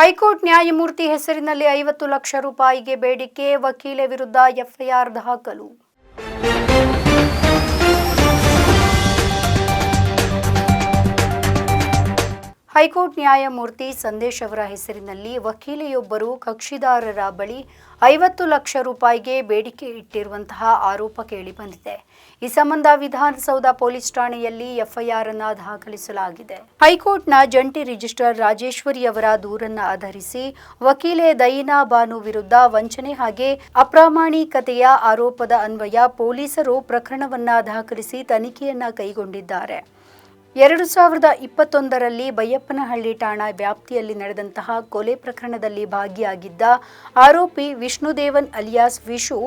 High court ನ್ಯಾಯಮೂರ್ತಿ ಹೆಸರಿನಲ್ಲಿ ಐವತ್ತು ಲಕ್ಷ ರೂಪಾಯಿಗೆ ಬೇಡಿಕೆ ವಕೀಲೆ ವಿರುದ್ಧ ಎಫ್ಐಆರ್ ದಾಖಲು. ಹೈಕೋರ್ಟ್ ನ್ಯಾಯಮೂರ್ತಿ ಸಂದೇಶ್ ಅವರ ಹೆಸರಿನಲ್ಲಿ ವಕೀಲೆಯೊಬ್ಬರು ಕಕ್ಷಿದಾರರ ಬಳಿ ಐವತ್ತು ಲಕ್ಷ ರೂಪಾಯಿಗೆ ಬೇಡಿಕೆ ಇಟ್ಟಿರುವಂತಹ ಆರೋಪ ಕೇಳಿಬಂದಿದೆ ಈ ಸಂಬಂಧ ವಿಧಾನಸೌಧ ಪೊಲೀಸ್ ಠಾಣೆಯಲ್ಲಿ ಎಫ್ಐಆರ್ ಅನ್ನ ದಾಖಲಿಸಲಾಗಿದೆ. ಹೈಕೋರ್ಟ್ನ ಜಂಟಿ ರಿಜಿಸ್ಟ್ರಾರ್ ರಾಜೇಶ್ವರಿ ಅವರ ದೂರನ್ನ ಆಧರಿಸಿ ವಕೀಲೆ ದಯಿನಾ ಬಾನು ವಿರುದ್ಧ ವಂಚನೆ ಹಾಗೆ ಅಪ್ರಾಮಾಣಿಕತೆಯ ಆರೋಪದ ಅನ್ವಯ ಪೊಲೀಸರು ಪ್ರಕರಣವನ್ನ ದಾಖಲಿಸಿ ತನಿಖೆಯನ್ನ ಕೈಗೊಂಡಿದ್ದಾರೆ. ಎರಡು ಸಾವಿರದ ಇಪ್ಪತ್ತೊಂದರಲ್ಲಿ ಬೈಯಪ್ಪನಹಳ್ಳಿ ಠಾಣಾ ವ್ಯಾಪ್ತಿಯಲ್ಲಿ ನಡೆದಂತಹ ಕೊಲೆ ಪ್ರಕರಣದಲ್ಲಿ ಭಾಗಿಯಾಗಿದ್ದ ಆರೋಪಿ ವಿಷ್ಣುದೇವನ್ ಅಲಿಯಾಸ್ ವಿಶು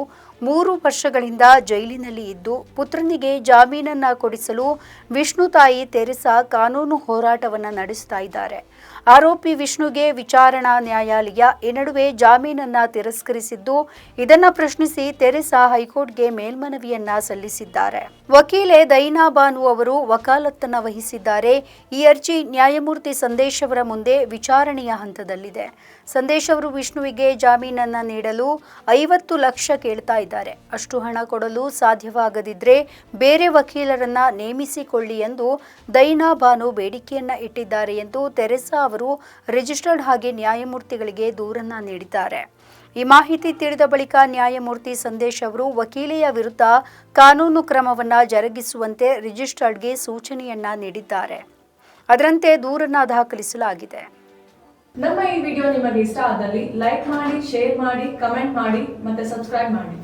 ಮೂರು ವರ್ಷಗಳಿಂದ ಜೈಲಿನಲ್ಲಿ ಇದ್ದು ಪುತ್ರನಿಗೆ ಜಾಮೀನನ್ನ ಕೊಡಿಸಲು ವಿಷ್ಣು ತಾಯಿ ತೆರೆಸಾ ಕಾನೂನು ಹೋರಾಟವನ್ನ ನಡೆಸ್ತಾ ಇದ್ದಾರೆ. ಆರೋಪಿ ವಿಷ್ಣುಗೆ ವಿಚಾರಣಾ ನ್ಯಾಯಾಲಯ ಈ ನಡುವೆ ಜಾಮೀನನ್ನ ತಿರಸ್ಕರಿಸಿದ್ದು, ಇದನ್ನ ಪ್ರಶ್ನಿಸಿ ತೆರೆಸಾ ಹೈಕೋರ್ಟ್ಗೆ ಮೇಲ್ಮನವಿಯನ್ನ ಸಲ್ಲಿಸಿದ್ದಾರೆ. ವಕೀಲೆ ದೈನಾ ಬಾನು ಅವರು ವಕಾಲತ್ತನ್ನ ವಹಿಸಿದ್ದಾರೆ. ಈ ಅರ್ಜಿ ನ್ಯಾಯಮೂರ್ತಿ ಸಂದೇಶ್ ಅವರ ಮುಂದೆ ವಿಚಾರಣೆಯ ಹಂತದಲ್ಲಿದೆ. ಸಂದೇಶ್ ಅವರು ವಿಷ್ಣುವಿಗೆ ಜಾಮೀನನ್ನ ನೀಡಲು ಐವತ್ತು ಲಕ್ಷ ಕೇಳ್ತಾ ಇದ್ದಾರೆ. ಅಷ್ಟು ಹಣ ಕೊಡಲು ಸಾಧ್ಯವಾಗದಿದ್ರೆ ಬೇರೆ ವಕೀಲರನ್ನ ನೇಮಿಸಿಕೊಳ್ಳಿ ಎಂದು ದೈನಾ ಬಾನು ಬೇಡಿಕೆಯನ್ನ ಇಟ್ಟಿದ್ದಾರೆ ಎಂದು ತೆರೆಸಾ ಅವರು ರಿಜಿಸ್ಟರ್ಡ್ ಹಾಗೆ ನ್ಯಾಯಮೂರ್ತಿಗಳಿಗೆ ದೂರನ್ನ ನೀಡಿದ್ದಾರೆ. ಈ ಮಾಹಿತಿ ತಿಳಿದ ಬಳಿಕ ನ್ಯಾಯಮೂರ್ತಿ ಸಂದೇಶ್ ಅವರು ವಕೀಲೆಯ ವಿರುದ್ಧ ಕಾನೂನು ಕ್ರಮವನ್ನ ಜರುಗಿಸುವಂತೆ ರಿಜಿಸ್ಟರ್ಡ್ಗೆ ಸೂಚನೆಯನ್ನ ನೀಡಿದ್ದಾರೆ. ಅದರಂತೆ ದೂರನ್ನ ದಾಖಲಿಸಲಾಗಿದೆ. ನಮ್ಮ ಈ ವಿಡಿಯೋ ನಿಮಗೆ ಇಷ್ಟ ಆದಲ್ಲಿ ಲೈಕ್ ಮಾಡಿ, ಶೇರ್ ಮಾಡಿ, ಕಮೆಂಟ್ ಮಾಡಿ ಮತ್ತೆ ಸಬ್ಸ್ಕ್ರೈಬ್ ಮಾಡಿ.